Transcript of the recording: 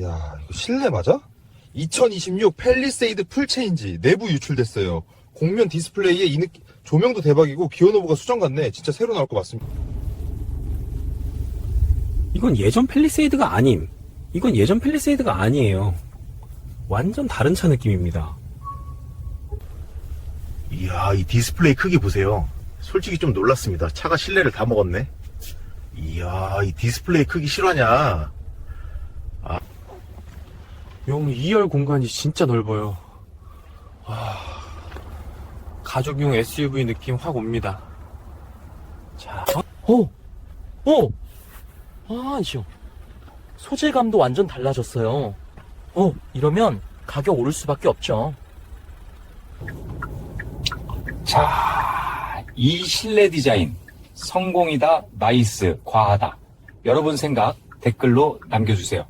야, 이거 실내 맞아? 2026 펠리세이드 풀체인지 내부 유출됐어요. 공면 디스플레이에 이 느낌, 조명도 대박이고 기어 노브가 수정 같네. 진짜 새로 나올 것 같습니다. 이건 예전 펠리세이드가 아님. 이건 예전 펠리세이드가 아니에요. 완전 다른 차 느낌입니다. 이야, 이 디스플레이 크기 보세요. 솔직히 좀 놀랐습니다. 차가 실내를 다 먹었네. 이야, 이 디스플레이 크기 실화냐? 용 2열 공간이 진짜 넓어요. 와, 가족용 SUV 느낌 확 옵니다. 자, 어, 어, 아, 이죠. 소재감도 완전 달라졌어요. 어, 이러면 가격 오를 수밖에 없죠. 자, 이 실내 디자인 성공이다, 나이스, 과하다. 여러분 생각 댓글로 남겨주세요.